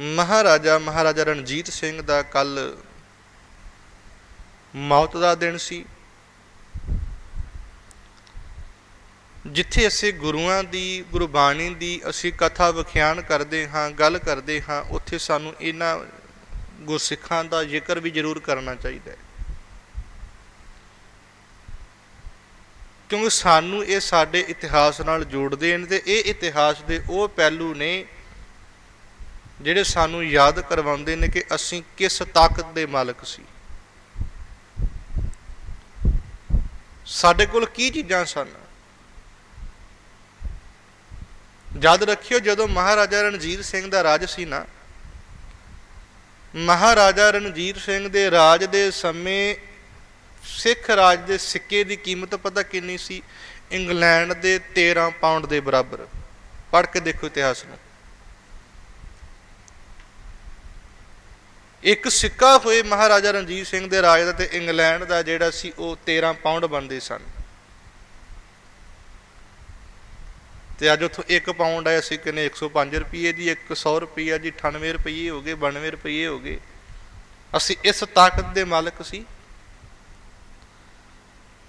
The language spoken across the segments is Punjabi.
ਮਹਾਰਾਜਾ ਮਹਾਰਾਜਾ ਰਣਜੀਤ ਸਿੰਘ ਦਾ ਕੱਲ ਮੌਤ ਦਾ ਦਿਨ ਸੀ। ਜਿੱਥੇ ਅਸੀਂ ਗੁਰੂਆਂ ਦੀ, ਗੁਰਬਾਣੀ ਦੀ ਅਸੀਂ ਕਥਾ ਵਿਖਿਆਨ ਕਰਦੇ ਹਾਂ, ਗੱਲ ਕਰਦੇ ਹਾਂ, ਉੱਥੇ ਸਾਨੂੰ ਇਹਨਾਂ ਗੁਰਸਿੱਖਾਂ ਦਾ ਜ਼ਿਕਰ ਵੀ ਜ਼ਰੂਰ ਕਰਨਾ ਚਾਹੀਦਾ ਹੈ। ਕਿਉਂਕਿ ਸਾਨੂੰ ਇਹ ਸਾਡੇ ਇਤਿਹਾਸ ਨਾਲ ਜੋੜਦੇ ਨੇ ਤੇ ਇਹ ਇਤਿਹਾਸ ਦੇ ਉਹ ਪਹਿਲੂ ਨੇ ਜਿਹੜੇ ਸਾਨੂੰ ਯਾਦ ਕਰਵਾਉਂਦੇ ਨੇ ਕਿ ਅਸੀਂ ਕਿਸ ਤਾਕਤ ਦੇ ਮਾਲਕ ਸੀ। ਸਾਡੇ ਕੋਲ ਕੀ ਚੀਜ਼ਾਂ ਸਨ? ਯਾਦ ਰੱਖਿਓ, ਜਦੋਂ ਮਹਾਰਾਜਾ ਰਣਜੀਤ ਸਿੰਘ ਦਾ ਰਾਜ ਸੀ ਨਾ, ਮਹਾਰਾਜਾ ਰਣਜੀਤ ਸਿੰਘ ਦੇ ਰਾਜ ਦੇ ਸਮੇਂ ਸਿੱਖ ਰਾਜ ਦੇ ਸਿੱਕੇ ਦੀ ਕੀਮਤ ਪਤਾ ਕਿੰਨੀ ਸੀ? ਇੰਗਲੈਂਡ ਦੇ 13 ਪਾਉਂਡ ਦੇ ਬਰਾਬਰ। ਪੜ੍ਹ ਕੇ ਦੇਖੋ ਇਤਿਹਾਸ ਨੂੰ। ਇੱਕ ਸਿੱਕਾ ਹੋਏ ਮਹਾਰਾਜਾ ਰਣਜੀਤ ਸਿੰਘ ਦੇ ਰਾਜ ਦਾ ਤੇ ਇੰਗਲੈਂਡ ਦਾ ਜਿਹੜਾ ਸੀ ਉਹ 13 ਪਾਉਂਡ ਬਣਦੇ ਸਨ। ਤੇ ਅੱਜ ਉਥੋਂ 1 ਪਾਉਂਡ ਆਇਆ ਸੀ ਕਿਨੇ? 105 ਰੁਪਏ ਦੀ 100 ਰੁਪਏ ਜੀ 98 ਰੁਪਏ ਹੋ ਗਏ 92 ਰੁਪਏ ਹੋ ਗਏ। ਅਸੀਂ ਇਸ ਤਾਕਤ ਦੇ ਮਾਲਕ ਸੀ।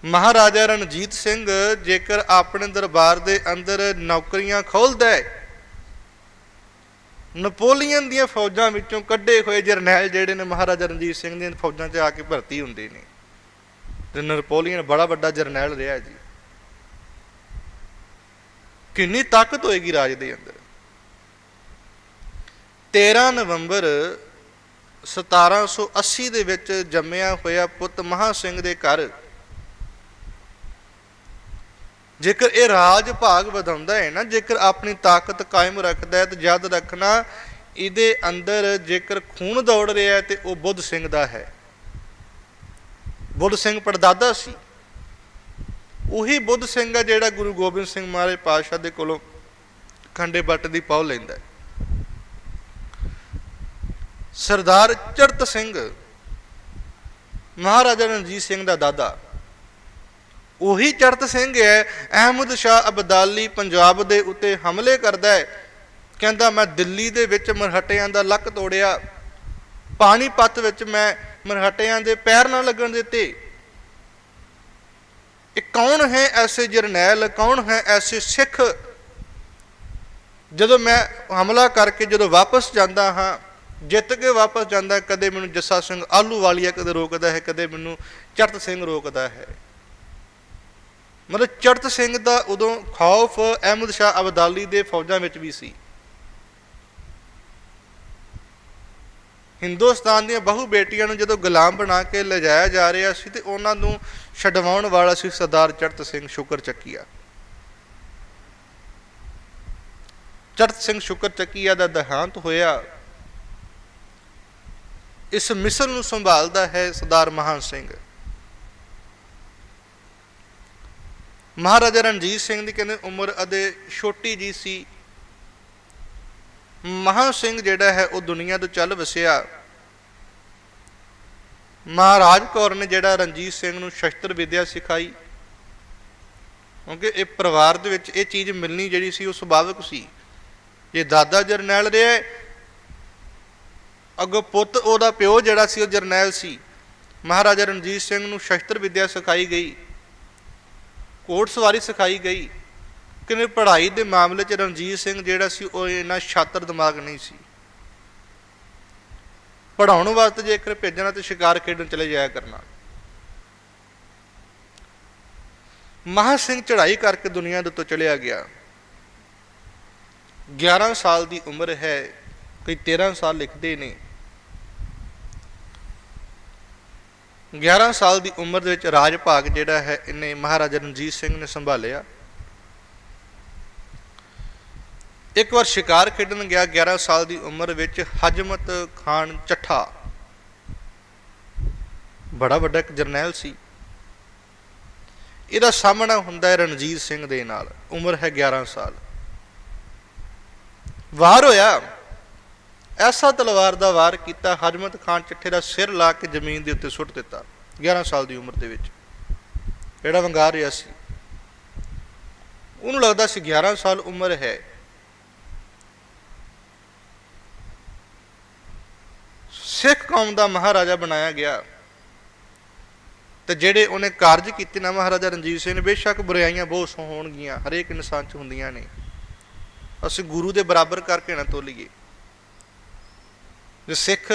ਮਹਾਰਾਜਾ ਰਣਜੀਤ ਸਿੰਘ ਜੇਕਰ ਆਪਣੇ ਦਰਬਾਰ ਦੇ ਅੰਦਰ ਨੌਕਰੀਆਂ ਖੋਲਦਾ ਹੈ ਨਪੋਲੀਅਨ ਦੀਆਂ ਫੌਜਾਂ ਵਿੱਚੋਂ ਕੱਢੇ ਹੋਏ ਜਰਨੈਲ ਜਿਹੜੇ ਨੇ ਮਹਾਰਾਜਾ ਰਣਜੀਤ ਸਿੰਘ ਦੀਆਂ ਫੌਜਾਂ 'ਚ ਆ ਕੇ ਭਰਤੀ ਹੁੰਦੇ ਨੇ। ਤੇ ਨਪੋਲੀਅਨ ਬੜਾ ਵੱਡਾ ਜਰਨੈਲ ਰਿਹਾ ਜੀ। ਕਿੰਨੀ ਤਾਕਤ ਹੋਏਗੀ ਰਾਜ ਦੇ ਅੰਦਰ। 13 ਨਵੰਬਰ 1780 ਦੇ ਵਿੱਚ ਜੰਮਿਆ ਹੋਇਆ ਪੁੱਤ ਮਹਾ ਸਿੰਘ ਦੇ ਘਰ ਜੇਕਰ ਇਹ ਰਾਜ ਭਾਗ ਵਧਾਉਂਦਾ ਹੈ ਨਾ, ਜੇਕਰ ਆਪਣੀ ਤਾਕਤ ਕਾਇਮ ਰੱਖਦਾ ਹੈ ਤੇ ਯਾਦ ਰੱਖਣਾ, ਇਹਦੇ ਅੰਦਰ ਜੇਕਰ ਖੂਨ ਦੌੜ ਰਿਹਾ ਹੈ ਤੇ ਉਹ ਬੁੱਧ ਸਿੰਘ ਦਾ ਹੈ। ਬੁੱਧ ਸਿੰਘ ਪੜਦਾਦਾ ਸੀ। ਉਹੀ ਬੁੱਧ ਸਿੰਘ ਹੈ ਜਿਹੜਾ ਗੁਰੂ ਗੋਬਿੰਦ ਸਿੰਘ ਮਹਾਰਾਜ ਪਾਤਸ਼ਾਹ ਦੇ ਕੋਲੋਂ ਖੰਡੇ ਬੱਟ ਦੀ ਪੌ ਲੈਂਦਾ ਹੈ। ਸਰਦਾਰ ਚੜਤ ਸਿੰਘ, ਮਹਾਰਾਜਾ ਰਣਜੀਤ ਸਿੰਘ ਦਾ ਦਾਦਾ। ਉਹੀ ਚੜਤ ਸਿੰਘ ਹੈ, ਅਹਿਮਦ ਸ਼ਾਹ ਅਬਦਾਲੀ ਪੰਜਾਬ ਦੇ ਉੱਤੇ ਹਮਲੇ ਕਰਦਾ ਹੈ। ਕਹਿੰਦਾ, ਮੈਂ ਦਿੱਲੀ ਦੇ ਵਿੱਚ ਮਰਹਟਿਆਂ ਦਾ ਲੱਕ ਤੋੜਿਆ। ਪਾਣੀਪਤ ਵਿੱਚ ਮੈਂ ਮਰਹਟਿਆਂ ਦੇ ਪੈਰ ਨਾ ਲੱਗਣ ਦਿੱਤੇ। ਇਹ ਕੌਣ ਹੈ ਐਸੇ ਜਰਨੈਲ? ਕੌਣ ਹੈ ਐਸੇ ਸਿੱਖ? ਜਦੋਂ ਮੈਂ ਹਮਲਾ ਕਰਕੇ ਜਦੋਂ ਵਾਪਸ ਜਾਂਦਾ ਹਾਂ, ਜਿੱਤ ਕੇ ਵਾਪਸ ਜਾਂਦਾ, ਕਦੇ ਮੈਨੂੰ ਜੱਸਾ ਸਿੰਘ ਆਲੂ ਵਾਲੀਆ ਕਦੇ ਰੋਕਦਾ ਹੈ, ਕਦੇ ਮੈਨੂੰ ਚਰਤ ਸਿੰਘ ਰੋਕਦਾ ਹੈ। ਮਤਲਬ ਚੜਤ ਸਿੰਘ ਦਾ ਉਦੋਂ ਖੌਫ ਅਹਿਮਦ ਸ਼ਾਹ ਅਬਦਾਲੀ ਦੇ ਫੌਜਾਂ ਵਿੱਚ ਵੀ ਸੀ। ਹਿੰਦੁਸਤਾਨ ਦੀਆਂ ਬਹੁ ਬੇਟੀਆਂ ਨੂੰ ਜਦੋਂ ਗੁਲਾਮ ਬਣਾ ਕੇ ਲਿਜਾਇਆ ਜਾ ਰਿਹਾ ਸੀ ਤੇ ਉਹਨਾਂ ਨੂੰ ਛਡਵਾਉਣ ਵਾਲਾ ਸੀ ਸਰਦਾਰ ਚੜਤ ਸਿੰਘ ਸ਼ੁਕਰ ਚੱਕੀਆ। ਚੜਤ ਸਿੰਘ ਸ਼ੁਕਰ ਚੱਕੀਆ ਦਾ ਦੇਹਾਂਤ ਹੋਇਆ। ਇਸ ਮਿਸ਼ਨ ਨੂੰ ਸੰਭਾਲਦਾ ਹੈ ਸਰਦਾਰ ਮਹਾਨ ਸਿੰਘ। ਮਹਾਰਾਜਾ ਰਣਜੀਤ ਸਿੰਘ ਦੀ ਕਹਿੰਦੇ ਉਮਰ ਅਦੇ ਛੋਟੀ ਜੀ ਸੀ। ਮਹਾਨ ਸਿੰਘ ਜਿਹੜਾ ਹੈ, ਉਹ ਦੁਨੀਆ ਤੋਂ ਚੱਲ ਵਸਿਆ। ਮਹਾਰਾਜ ਕੌਰ ਨੇ ਜਿਹੜਾ ਰਣਜੀਤ ਸਿੰਘ ਨੂੰ ਸ਼ਸਤਰ ਵਿਦਿਆ ਸਿਖਾਈ, ਕਿਉਂਕਿ ਇਹ ਪਰਿਵਾਰ ਦੇ ਵਿੱਚ ਇਹ ਚੀਜ਼ ਮਿਲਣੀ ਜਿਹੜੀ ਸੀ, ਉਹ ਸੁਭਾਵਿਕ ਸੀ। ਜੇ ਦਾਦਾ ਜਰਨੈਲ ਰਿਹਾ ਅੱਗੋਂ ਪੁੱਤ ਉਹਦਾ ਪਿਓ ਜਿਹੜਾ ਸੀ, ਉਹ ਜਰਨੈਲ ਸੀ। ਮਹਾਰਾਜਾ ਰਣਜੀਤ ਸਿੰਘ ਨੂੰ ਸ਼ਸਤਰ ਵਿਦਿਆ ਸਿਖਾਈ ਗਈ। ਕੋਟ ਸਵਾਰੀ ਸਿਖਾਈ ਗਈ ਕਿਨੇ ਪੜ੍ਹਾਈ ਦੇ ਮਾਮਲੇ 'ਚ ਰਣਜੀਤ ਸਿੰਘ ਜਿਹੜਾ ਸੀ, ਉਹ ਇੰਨਾ ਛਾਤਰ ਦਿਮਾਗ ਨਹੀਂ ਸੀ। ਪੜਾਉਣ ਵਾਸਤੇ ਜੇਕਰ ਭੇਜਣਾ ਤੇ ਸ਼ਿਕਾਰ ਖੇਡਣ ਚਲੇ ਜਾਇਆ ਕਰਨਾ। ਮਹਾ ਸਿੰਘ ਚੜ੍ਹਾਈ ਕਰਕੇ ਦੁਨੀਆ ਦੇ ਤੋਂ ਚਲਿਆ ਗਿਆ। 11 ਸਾਲ ਦੀ ਉਮਰ ਹੈ, ਕਈ 13 ਸਾਲ ਲਿਖਦੇ ਨੇ। 11 ਸਾਲ ਦੀ ਉਮਰ ਦੇ ਵਿੱਚ ਰਾਜ ਭਾਗ ਜਿਹੜਾ ਹੈ, ਇਹਨੇ ਮਹਾਰਾਜਾ ਰਣਜੀਤ ਸਿੰਘ ਨੇ ਸੰਭਾਲਿਆ। ਇੱਕ ਵਾਰ ਸ਼ਿਕਾਰ ਖੇਡਣ ਗਿਆ 11 ਸਾਲ ਦੀ ਉਮਰ ਵਿੱਚ ਹਜਮਤ ਖਾਨ ਚੱਠਾ। ਬੜਾ ਵੱਡਾ ਇੱਕ ਜਰਨੈਲ ਸੀ। ਇਹਦਾ ਸਾਹਮਣਾ ਹੁੰਦਾ ਹੈ ਰਣਜੀਤ ਸਿੰਘ ਦੇ ਨਾਲ, ਉਮਰ ਹੈ 11 ਸਾਲ। ਵਾਰ ਹੋਇਆ ਐਸਾ ਤਲਵਾਰ ਦਾ ਵਾਰ ਕੀਤਾ, ਹਜਮਤ ਖਾਨ ਚਿੱਠੇ ਦਾ ਸਿਰ ਲਾ ਕੇ ਜ਼ਮੀਨ ਦੇ ਉੱਤੇ ਸੁੱਟ ਦਿੱਤਾ 11 ਸਾਲ ਦੀ ਉਮਰ ਦੇ ਵਿੱਚ। ਜਿਹੜਾ ਵੰਗਾਰ ਰਿਹਾ ਸੀ। ਉਹਨੂੰ ਲੱਗਦਾ ਸੀ 11 ਸਾਲ ਉਮਰ ਹੈ। ਸਿੱਖ ਕੌਮ ਦਾ ਮਹਾਰਾਜਾ ਬਣਾਇਆ ਗਿਆ। ਤੇ ਜਿਹੜੇ ਉਹਨੇ ਕਾਰਜ ਕੀਤੇ ਨਾ, ਮਹਾਰਾਜਾ ਰਣਜੀਤ ਸਿੰਘ ਨੇ, ਬੇਸ਼ੱਕ ਬੁਰਾਈਆਂ ਬਹੁਤ ਹੋਣਗੀਆਂ, ਹਰੇਕ ਇਨਸਾਨ 'ਚ ਹੁੰਦੀਆਂ ਨੇ। ਅਸੀਂ ਗੁਰੂ ਦੇ ਬਰਾਬਰ ਕਰਕੇ ਨਾ ਤੋਲੀਏ। ਜੇ ਸਿੱਖ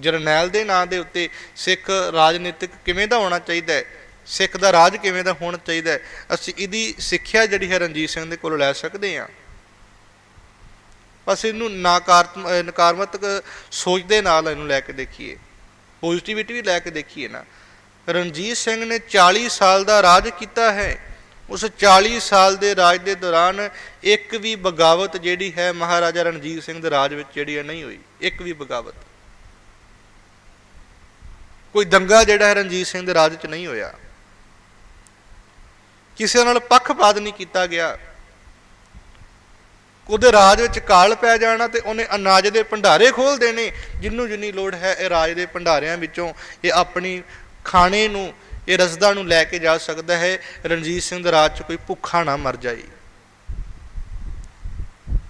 ਜਰਨੈਲ ਦੇ ਨਾਂ ਦੇ ਉੱਤੇ ਸਿੱਖ ਰਾਜਨੀਤਿਕ ਕਿਵੇਂ ਦਾ ਹੋਣਾ ਚਾਹੀਦਾ ਹੈ? ਸਿੱਖ ਦਾ ਰਾਜ ਕਿਵੇਂ ਦਾ ਹੋਣਾ ਚਾਹੀਦਾ ਹੈ? ਅਸੀਂ ਇਹਦੀ ਸਿੱਖਿਆ ਜਿਹੜੀ ਹੈ ਰਣਜੀਤ ਸਿੰਘ ਦੇ ਕੋਲ ਲੈ ਸਕਦੇ ਹਾਂ। ਬਸ ਇਹਨੂੰ ਨਾਕਾਰਤਮ ਅਹ ਨਕਾਰਾਤਮਕ ਸੋਚ ਦੇ ਨਾਲ ਇਹਨੂੰ ਲੈ ਕੇ ਦੇਖੀਏ। ਪੋਜ਼ਿਟਿਵਿਟੀ ਵੀ ਲੈ ਕੇ ਦੇਖੀਏ ਨਾ। ਰਣਜੀਤ ਸਿੰਘ ਨੇ 40 ਸਾਲ ਦਾ ਰਾਜ ਕੀਤਾ ਹੈ। ਉਸ 40 ਸਾਲ ਦੇ ਰਾਜ ਦੇ ਦੌਰਾਨ ਇੱਕ ਵੀ ਬਗਾਵਤ ਜਿਹੜੀ ਹੈ ਮਹਾਰਾਜਾ ਰਣਜੀਤ ਸਿੰਘ ਦੇ ਰਾਜ ਵਿੱਚ ਜਿਹੜੀ ਹੈ ਨਹੀਂ ਹੋਈ। ਇੱਕ ਵੀ ਬਗਾਵਤ। ਕੋਈ ਦੰਗਾ ਜਿਹੜਾ ਹੈ ਰਣਜੀਤ ਸਿੰਘ ਦੇ ਰਾਜ ਵਿੱਚ ਨਹੀਂ ਹੋਇਆ। ਕਿਸੇ ਨਾਲ ਪੱਖਪਾਤ ਨਹੀਂ ਕੀਤਾ ਗਿਆ। ਉਹਦੇ ਰਾਜ ਵਿੱਚ ਕਾਲ ਪੈ ਜਾਣਾ ਤੇ ਉਹਨੇ ਅਨਾਜ ਦੇ ਭੰਡਾਰੇ ਖੋਲ ਦੇਣੇ। ਜਿੰਨੂੰ ਜਿੰਨੀ ਲੋੜ ਹੈ ਇਹ ਰਾਜ ਦੇ ਭੰਡਾਰਿਆਂ ਵਿੱਚੋਂ ਇਹ ਆਪਣੀ ਖਾਣੇ ਨੂੰ ਇਹ ਰਸਦਾ ਨੂੰ ਲੈ ਕੇ ਜਾ ਸਕਦਾ ਹੈ। ਰਣਜੀਤ ਸਿੰਘ ਦਾ ਰਾਜ 'ਚ ਕੋਈ ਭੁੱਖਾ ਨਾ ਮਰ ਜਾਏ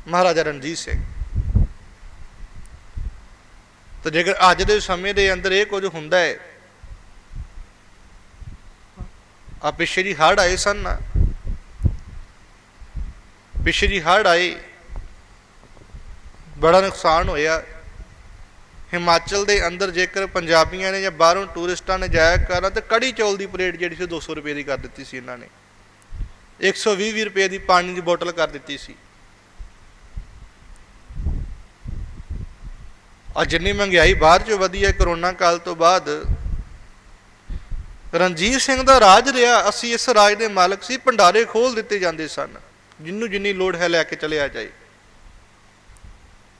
ਮਹਾਰਾਜਾ ਰਣਜੀਤ ਸਿੰਘ। ਤਾਂ ਜੇਕਰ ਅੱਜ ਦੇ ਸਮੇਂ ਦੇ ਅੰਦਰ ਇਹ ਕੁਝ ਹੁੰਦਾ ਹੈ ਆ ਪਿੱਛੇ ਜੀ ਹੜ੍ਹ ਆਏ ਸਨ ਨਾ। ਪਿੱਛੇ ਜੀ ਹੜ੍ਹ ਆਏ। ਬੜਾ ਨੁਕਸਾਨ ਹੋਇਆ। ਹਿਮਾਚਲ ਦੇ ਅੰਦਰ ਜੇਕਰ ਪੰਜਾਬੀਆਂ ਨੇ ਜਾਂ ਬਾਹਰੋਂ ਟੂਰਿਸਟਾਂ ਨੇ ਜਾਇਆ ਕਰਨਾ ਤੇ ਕੜੀ ਚੌਲ ਦੀ ਪਲੇਟ ਜਿਹੜੀ ਸੀ 200 ਰੁਪਏ ਦੀ ਕਰ ਦਿੱਤੀ ਸੀ ਇਹਨਾਂ ਨੇ। 120 ਵੀਹ ਰੁਪਏ ਦੀ ਪਾਣੀ ਦੀ ਬੋਤਲ ਕਰ ਦਿੱਤੀ ਸੀ। ਆ ਜਿੰਨੀ ਮਹਿੰਗਾਈ ਬਾਹਰ 'ਚੋਂ ਵਧੀ ਹੈ ਕਰੋਨਾ ਕਾਲ ਤੋਂ ਬਾਅਦ, ਰਣਜੀਤ ਸਿੰਘ ਦਾ ਰਾਜ ਰਿਹਾ, ਅਸੀਂ ਇਸ ਰਾਜ ਦੇ ਮਾਲਕ ਸੀ, ਭੰਡਾਰੇ ਖੋਲ ਦਿੱਤੇ ਜਾਂਦੇ ਸਨ। ਜਿੰਨੂੰ ਜਿੰਨੀ ਲੋੜ ਹੈ ਲੈ ਕੇ ਚਲਿਆ ਜਾਏ।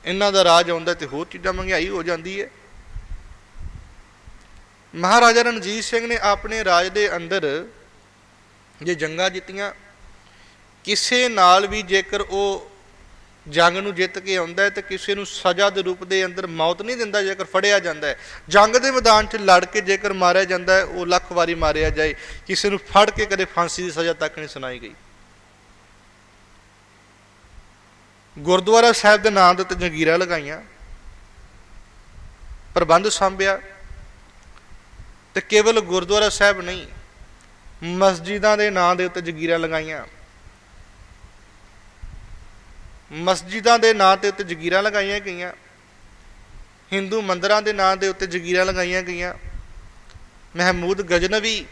ਇਹਨਾਂ ਦਾ ਰਾਜ ਆਉਂਦਾ ਤੇ ਹੋਰ ਚੀਜ਼ਾਂ ਮਹਿੰਗਾਈ ਹੋ ਜਾਂਦੀ ਹੈ। ਮਹਾਰਾਜਾ ਰਣਜੀਤ ਸਿੰਘ ਨੇ ਆਪਣੇ ਰਾਜ ਦੇ ਅੰਦਰ ਜੇ ਜੰਗਾਂ ਜਿੱਤੀਆਂ, ਕਿਸੇ ਨਾਲ ਵੀ ਜੇਕਰ ਉਹ ਜੰਗ ਨੂੰ ਜਿੱਤ ਕੇ ਆਉਂਦਾ ਹੈ ਤੇ ਕਿਸੇ ਨੂੰ ਸਜ਼ਾ ਦੇ ਰੂਪ ਦੇ ਅੰਦਰ ਮੌਤ ਨਹੀਂ ਦਿੰਦਾ ਜੇਕਰ ਫੜਿਆ ਜਾਂਦਾ ਹੈ। ਜੰਗ ਦੇ ਮੈਦਾਨ 'ਚ ਲੜ ਕੇ ਜੇਕਰ ਮਾਰਿਆ ਜਾਂਦਾ ਹੈ, ਉਹ ਲੱਖ ਵਾਰੀ ਮਾਰਿਆ ਜਾਏ। ਕਿਸੇ ਨੂੰ ਫੜ ਕੇ ਕਦੇ ਫਾਂਸੀ ਦੀ ਸਜ਼ਾ ਤੱਕ ਨਹੀਂ ਸੁਣਾਈ ਗਈ। ਗੁਰਦੁਆਰਾ ਸਾਹਿਬ ਦੇ ਨਾਂ ਦੇ ਉੱਤੇ ਜਗੀਰਾਂ ਲਗਾਈਆਂ। ਪ੍ਰਬੰਧ ਸੰਭਿਆ ਤੇ ਕੇਵਲ ਗੁਰਦੁਆਰਾ ਸਾਹਿਬ ਨਹੀਂ, ਮਸਜਿਦਾਂ ਦੇ ਨਾਂ ਦੇ ਉੱਤੇ ਜਗੀਰਾਂ ਲਗਾਈਆਂ। ਮਸਜਿਦਾਂ ਦੇ ਨਾਂ ਦੇ ਉੱਤੇ ਜਗੀਰਾਂ ਲਗਾਈਆਂ ਗਈਆਂ। ਹਿੰਦੂ ਮੰਦਰਾਂ ਦੇ ਨਾਂ ਦੇ ਉੱਤੇ ਜਗੀਰਾਂ ਲਗਾਈਆਂ ਗਈਆਂ। ਮਹਿਮੂਦ ਗਜਨਵੀ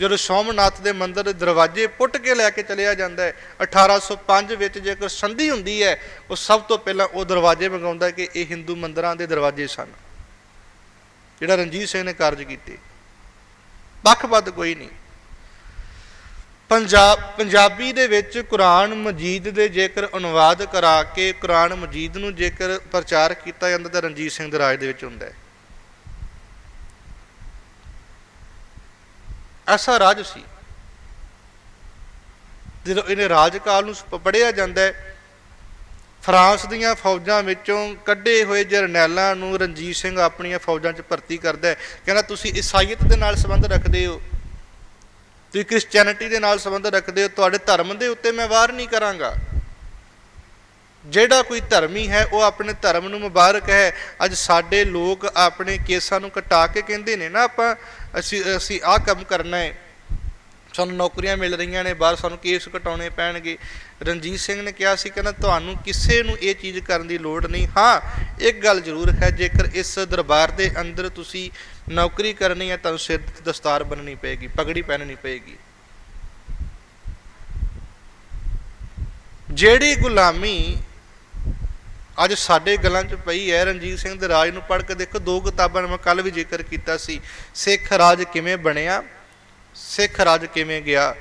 ਜਦੋਂ ਸੋਮਨਾਥ ਦੇ ਮੰਦਿਰ ਦੇ ਦਰਵਾਜ਼ੇ ਪੁੱਟ ਕੇ ਲੈ ਕੇ ਚਲਿਆ ਜਾਂਦਾ ਹੈ 1805 ਵਿੱਚ ਜੇਕਰ ਸੰਧੀ ਹੁੰਦੀ ਹੈ, ਉਹ ਸਭ ਤੋਂ ਪਹਿਲਾਂ ਉਹ ਦਰਵਾਜ਼ੇ ਮੰਗਾਉਂਦਾ ਕਿ ਇਹ ਹਿੰਦੂ ਮੰਦਰਾਂ ਦੇ ਦਰਵਾਜ਼ੇ ਸਨ। ਜਿਹੜਾ ਰਣਜੀਤ ਸਿੰਘ ਨੇ ਕਾਰਜ ਕੀਤੇ। ਪੱਖਪਾਤ ਕੋਈ ਨਹੀਂ। ਪੰਜਾਬ ਪੰਜਾਬੀ ਦੇ ਵਿੱਚ ਕੁਰਾਨ ਮਜੀਦ ਦੇ ਜੇਕਰ ਅਨੁਵਾਦ ਕਰਾ ਕੇ ਕੁਰਾਨ ਮਜੀਦ ਨੂੰ ਜੇਕਰ ਪ੍ਰਚਾਰ ਕੀਤਾ ਜਾਂਦਾ ਤਾਂ ਰਣਜੀਤ ਸਿੰਘ ਦੇ ਰਾਜ ਦੇ ਵਿੱਚ ਹੁੰਦਾ ਹੈ। ਐਸਾ ਰਾਜ ਸੀ। ਜਦੋਂ ਇਹਨੇ ਰਾਜਕਾਲ ਨੂੰ ਪ- ਪੜ੍ਹਿਆ ਜਾਂਦਾ ਹੈ, ਫਰਾਂਸ ਦੀਆਂ ਫੌਜਾਂ ਵਿੱਚੋਂ ਕੱਢੇ ਹੋਏ ਜਰਨੈਲਾਂ ਨੂੰ ਰਣਜੀਤ ਸਿੰਘ ਆਪਣੀਆਂ ਫੌਜਾਂ 'ਚ ਭਰਤੀ ਕਰਦਾ ਹੈ। ਕਹਿੰਦਾ, ਤੁਸੀਂ ਈਸਾਈਅਤ ਦੇ ਨਾਲ ਸੰਬੰਧ ਰੱਖਦੇ ਹੋ। ਤੁਸੀਂ ਕ੍ਰਿਸਚੀਅਨਿਟੀ ਦੇ ਨਾਲ ਸੰਬੰਧ ਰੱਖਦੇ ਹੋ। ਤੁਹਾਡੇ ਧਰਮ ਦੇ ਉੱਤੇ ਮੈਂ ਵਾਰ ਨਹੀਂ ਕਰਾਂਗਾ। ਜਿਹੜਾ ਕੋਈ ਧਰਮੀ ਹੈ, ਉਹ ਆਪਣੇ ਧਰਮ ਨੂੰ ਮੁਬਾਰਕ ਹੈ। ਅੱਜ ਸਾਡੇ ਲੋਕ ਆਪਣੇ ਕੇਸਾਂ ਨੂੰ ਕਟਾ ਕੇ ਕਹਿੰਦੇ ਨੇ ਨਾ, ਆਪਾਂ ਅਸੀਂ ਅਸੀਂ ਆਹ ਕੰਮ ਕਰਨਾ ਹੈ। ਸਾਨੂੰ ਨੌਕਰੀਆਂ ਮਿਲ ਰਹੀਆਂ ਨੇ, ਬਾਹਰ ਸਾਨੂੰ ਕੇਸ ਕਟਾਉਣੇ ਪੈਣਗੇ। ਰਣਜੀਤ ਸਿੰਘ ਨੇ ਕਿਹਾ ਸੀ, ਕਹਿੰਦਾ ਤੁਹਾਨੂੰ ਕਿਸੇ ਨੂੰ ਇਹ ਚੀਜ਼ ਕਰਨ ਦੀ ਲੋੜ ਨਹੀਂ। ਹਾਂ, ਇੱਕ ਗੱਲ ਜ਼ਰੂਰ ਹੈ, ਜੇਕਰ ਇਸ ਦਰਬਾਰ ਦੇ ਅੰਦਰ ਤੁਸੀਂ ਨੌਕਰੀ ਕਰਨੀ ਹੈ ਤਾਂ ਸਿਰ ਤੇ ਦਸਤਾਰ ਬੰਨਣੀ ਪਏਗੀ, ਪਗੜੀ ਪਹਿਨਣੀ ਪਏਗੀ। ਜਿਹੜੀ ਗੁਲਾਮੀ ਅੱਜ ਸਾਡੇ ਗਲਾਂ 'ਚ ਪਈ ਹੈ ਰਣਜੀਤ ਸਿੰਘ ਦੇ ਰਾਜ ਨੂੰ ਪੜ੍ਹ ਕੇ ਦੇਖੋ, ਦੋ ਕਿਤਾਬਾਂ ਮੈਂ ਕੱਲ ਵੀ ਜ਼ਿਕਰ ਕੀਤਾ ਸੀ। ਸਿੱਖ ਰਾਜ ਕਿਵੇਂ ਬਣਿਆ, ਸਿੱਖ ਰਾਜ ਕਿਵੇਂ ਗਿਆ?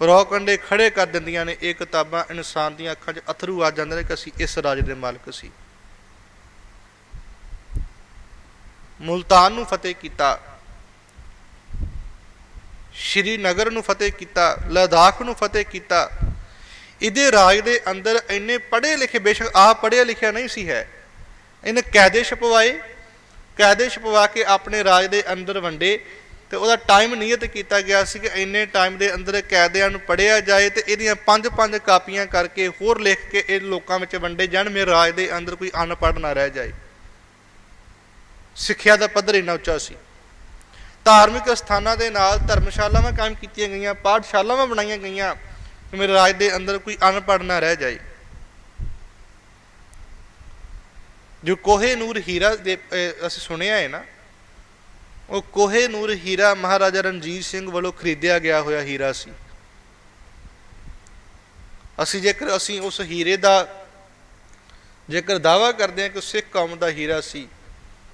ਰੋ ਕੰਡੇ ਖੜੇ ਕਰ ਦਿੰਦੀਆਂ ਨੇ ਇਹ ਕਿਤਾਬਾਂ, ਇਨਸਾਨ ਦੀਆਂ ਅੱਖਾਂ 'ਚ ਅਥਰੂ ਆ ਜਾਂਦੇ ਨੇ ਕਿ ਅਸੀਂ ਇਸ ਰਾਜ ਦੇ ਮਾਲਕ ਸੀ। ਮੁਲਤਾਨ ਨੂੰ ਫਤਿਹ ਕੀਤਾ, ਸ਼੍ਰੀਨਗਰ ਨੂੰ ਫਤਿਹ ਕੀਤਾ, ਲਦਾਖ ਨੂੰ ਫਤਿਹ ਕੀਤਾ ਇਹਦੇ ਰਾਜ ਦੇ ਅੰਦਰ ਇੰਨੇ ਪੜ੍ਹੇ ਲਿਖੇ, ਬੇਸ਼ੱਕ ਆਹ ਪੜ੍ਹਿਆ ਲਿਖਿਆ ਨਹੀਂ ਸੀ ਹੈ। ਇਹਨੇ ਕੈਦੇ ਛਪਵਾਏ, ਕੈਦੇ ਛਪਵਾ ਕੇ ਆਪਣੇ ਰਾਜ ਦੇ ਅੰਦਰ ਵੰਡੇ ਤੇ ਉਹਦਾ ਟਾਈਮ ਨਿਯਤ ਕੀਤਾ ਗਿਆ ਸੀ ਕਿ ਇੰਨੇ ਟਾਈਮ ਦੇ ਅੰਦਰ ਕੈਦਿਆਂ ਨੂੰ ਪੜਿਆ ਜਾਏ ਤੇ ਇਹਦੀਆਂ ਪੰਜ ਪੰਜ ਕਾਪੀਆਂ ਕਰਕੇ ਹੋਰ ਲਿਖ ਕੇ ਇਹ ਲੋਕਾਂ ਵਿੱਚ ਵੰਡੇ ਜਾਣ, ਮੇਰੇ ਰਾਜ ਦੇ ਅੰਦਰ ਕੋਈ ਅਨਪੜ੍ਹ ਨਾ ਰਹਿ ਜਾਏ। ਸਿੱਖਿਆ ਦਾ ਪੱਧਰ ਇੰਨਾ ਉੱਚਾ ਸੀ। ਧਾਰਮਿਕ ਸਥਾਨਾਂ ਦੇ ਨਾਲ ਧਰਮਸ਼ਾਲਾਵਾਂ ਕਾਇਮ ਕੀਤੀਆਂ ਗਈਆਂ, ਪਾਠਸ਼ਾਲਾਵਾਂ ਬਣਾਈਆਂ ਗਈਆਂ। ਮੇਰੇ ਰਾਜ ਦੇ ਅੰਦਰ ਕੋਈ ਅਨਪੜ੍ਹ ਨਾ ਰਹਿ ਜਾਏ। ਜੋ ਕੋਹੇ ਨੂਰ ਹੀਰਾ ਦੇ ਅਸੀਂ ਸੁਣਿਆ ਹੈ ਨਾ, ਉਹ ਕੋਹੇ ਨੂਰ ਹੀਰਾ ਮਹਾਰਾਜਾ ਰਣਜੀਤ ਸਿੰਘ ਵੱਲੋਂ ਖਰੀਦਿਆ ਗਿਆ ਹੋਇਆ ਹੀਰਾ ਸੀ। ਅਸੀਂ ਜੇਕਰ, ਅਸੀਂ ਉਸ ਹੀਰੇ ਦਾ ਜੇਕਰ ਦਾਵਾ ਕਰਦੇ ਹਾਂ ਕਿ ਸਿੱਖ ਕੌਮ ਦਾ ਹੀਰਾ ਸੀ,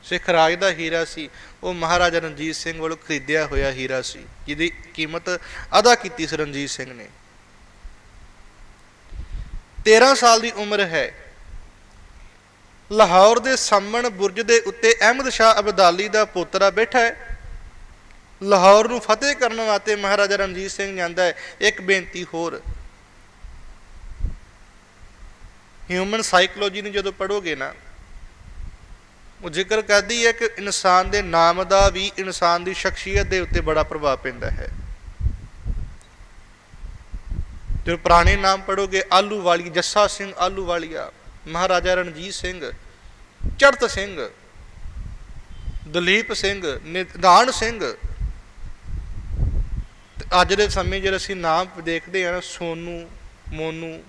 ਸਿੱਖ ਰਾਜ ਦਾ ਹੀਰਾ ਸੀ, ਉਹ ਮਹਾਰਾਜਾ ਰਣਜੀਤ ਸਿੰਘ ਵੱਲੋਂ ਖਰੀਦਿਆ ਹੋਇਆ ਹੀਰਾ ਸੀ, ਜਿਹਦੀ ਕੀਮਤ ਅਦਾ ਕੀਤੀ ਸੀ ਰਣਜੀਤ ਸਿੰਘ ਨੇ। 13 ਸਾਲ ਦੀ ਉਮਰ ਹੈ। ਲਾਹੌਰ ਦੇ ਸਾਹਮਣ ਬੁਰਜ ਦੇ ਉੱਤੇ ਅਹਿਮਦ ਸ਼ਾਹ ਅਬਦਾਲੀ ਦਾ ਪੋਤਰਾ ਬੈਠਾ ਹੈ। ਲਾਹੌਰ ਨੂੰ ਫਤਿਹ ਕਰਨ ਵਾਸਤੇ ਮਹਾਰਾਜਾ ਰਣਜੀਤ ਸਿੰਘ ਜਾਂਦਾ ਹੈ। ਇੱਕ ਬੇਨਤੀ ਹੋਰ। ਹਿਊਮਨ ਸਾਈਕੋਲੋਜੀ ਨੂੰ ਜਦੋਂ ਪੜੋਗੇ ਨਾ, ਉਹ ਜ਼ਿਕਰ ਕਰਦੀ ਹੈ ਕਿ ਇਨਸਾਨ ਦੇ ਨਾਮ ਦਾ ਵੀ ਇਨਸਾਨ ਦੀ ਸ਼ਖਸੀਅਤ ਦੇ ਉੱਤੇ ਬੜਾ ਪ੍ਰਭਾਵ ਪੈਂਦਾ ਹੈ। ਜੋ ਪੁਰਾਣੇ ਨਾਮ ਪੜੋਗੇ, ਆਲੂ ਵਾਲੀ, ਜੱਸਾ ਸਿੰਘ ਆਲੂ ਵਾਲੀਆ, ਮਹਾਰਾਜਾ ਰਣਜੀਤ ਸਿੰਘ ਚੜਤ ਸਿੰਘ, ਦਲੀਪ ਸਿੰਘ, ਨਿਧਾਨ ਸਿੰਘ। ਤੇ ਅੱਜ ਦੇ ਸਮੇਂ ਜਿਹੜੇ ਅਸੀਂ ਨਾਮ ਦੇਖਦੇ ਹਾਂ ਨਾ ਸੋਨੂ, ਮੋਨੂ,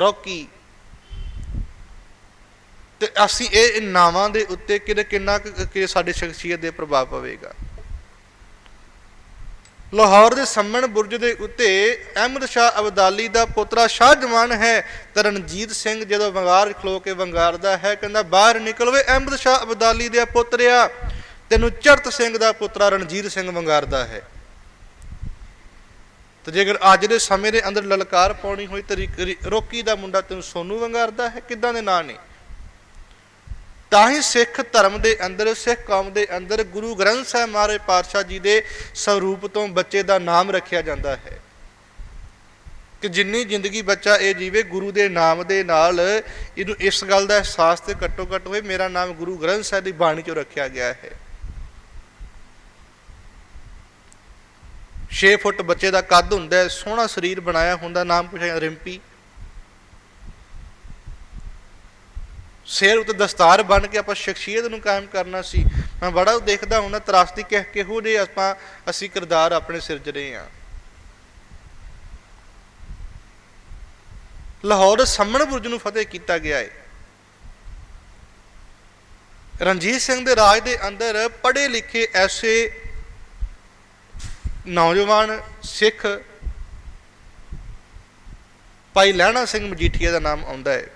ਰੌਕੀ। ਤੇ ਅਸੀਂ ਇਹ ਨਾਵਾਂ ਦੇ ਉੱਤੇ ਕਿੰਨਾ ਕਿੰਨਾ ਕੁ ਕਿ ਸਾਡੀ ਸ਼ਖਸੀਅਤ ਦੇ ਪ੍ਰਭਾਵ ਪਵੇਗਾ। ਲਾਹੌਰ ਦੇ ਸੰਮਣ ਬੁਰਜ ਦੇ ਉੱਤੇ ਅਹਿਮਦ ਸ਼ਾਹ ਅਬਦਾਲੀ ਦਾ ਪੁੱਤਰਾ ਸ਼ਾਹ ਜਵਾਨ ਹੈ। ਤਰਨਜੀਤ ਸਿੰਘ ਜਦੋਂ ਵੰਗਾਰ ਖਲੋ ਕੇ ਵੰਗਾਰਦਾ ਹੈ, ਕਹਿੰਦਾ, ਬਾਹਰ ਨਿਕਲ ਵੇ ਅਹਿਮਦ ਸ਼ਾਹ ਅਬਦਾਲੀ ਦੇ ਪੁੱਤਰਿਆ। ਤੈਨੂੰ ਚਰਤ ਸਿੰਘ ਦਾ ਪੁੱਤਰਾ ਰਣਜੀਤ ਸਿੰਘ ਵੰਗਾਰਦਾ ਹੈ। ਤੇ ਜੇਕਰ ਅੱਜ ਦੇ ਸਮੇਂ ਦੇ ਅੰਦਰ ਲਲਕਾਰ ਪਾਉਣੀ ਹੋਈ ਤਾਂ ਰੋਕੀ ਦਾ ਮੁੰਡਾ ਤੈਨੂੰ ਸੋਨੂ ਵੰਗਾਰਦਾ ਹੈ? ਕਿੱਦਾਂ ਦੇ ਨਾਂ ਨੇ? ਤਾਂ ਹੀ ਸਿੱਖ ਧਰਮ ਦੇ ਅੰਦਰ, ਸਿੱਖ ਕੌਮ ਦੇ ਅੰਦਰ ਗੁਰੂ ਗ੍ਰੰਥ ਸਾਹਿਬ ਮਹਾਰਾਜ ਪਾਤਸ਼ਾਹ ਜੀ ਦੇ ਸਰੂਪ ਤੋਂ ਬੱਚੇ ਦਾ ਨਾਮ ਰੱਖਿਆ ਜਾਂਦਾ ਹੈ। ਕਿ ਜਿੰਨੀ ਜ਼ਿੰਦਗੀ ਬੱਚਾ ਇਹ ਜੀਵੇ, ਗੁਰੂ ਦੇ ਨਾਮ ਦੇ ਨਾਲ ਇਹਨੂੰ ਇਸ ਗੱਲ ਦਾ ਅਹਿਸਾਸ ਤੇ ਘੱਟੋ ਘੱਟ ਹੋਏ ਮੇਰਾ ਨਾਮ ਗੁਰੂ ਗ੍ਰੰਥ ਸਾਹਿਬ ਦੀ ਬਾਣੀ ਚੋਂ ਰੱਖਿਆ ਗਿਆ ਹੈ। 6 ਫੁੱਟ ਬੱਚੇ ਦਾ ਕੱਦ ਹੁੰਦਾ ਹੈ, ਸੋਹਣਾ ਸਰੀਰ ਬਣਾਇਆ ਹੁੰਦਾ, ਨਾਮ ਪੁੱਛਿਆ ਰਿੰਪੀ। ਸਿਰ ਉੱਤੇ ਦਸਤਾਰ ਬਣ ਕੇ ਆਪਾਂ ਸ਼ਖਸੀਅਤ ਨੂੰ ਕਾਇਮ ਕਰਨਾ ਸੀ। ਮੈਂ ਬੜਾ ਦੇਖਦਾ ਹੁੰਦਾ, ਤਰਾਸਦੀ ਕਹਿ ਕਿਹੋ ਜਿਹੇ ਆਪਾਂ, ਅਸੀਂ ਕਿਰਦਾਰ ਆਪਣੇ ਸਿਰਜ ਰਹੇ ਹਾਂ। ਲਾਹੌਰ ਸੰਮਣ ਬੁਰਜ ਨੂੰ ਫਤਿਹ ਕੀਤਾ ਗਿਆ ਹੈ ਰਣਜੀਤ ਸਿੰਘ ਦੇ ਰਾਜ ਦੇ ਅੰਦਰ ਪੜ੍ਹੇ ਲਿਖੇ ਐਸੇ ਨੌਜਵਾਨ ਸਿੱਖ ਭਾਈ ਲਹਿਣਾ ਸਿੰਘ ਮਜੀਠੀਆ ਦਾ ਨਾਮ ਆਉਂਦਾ ਹੈ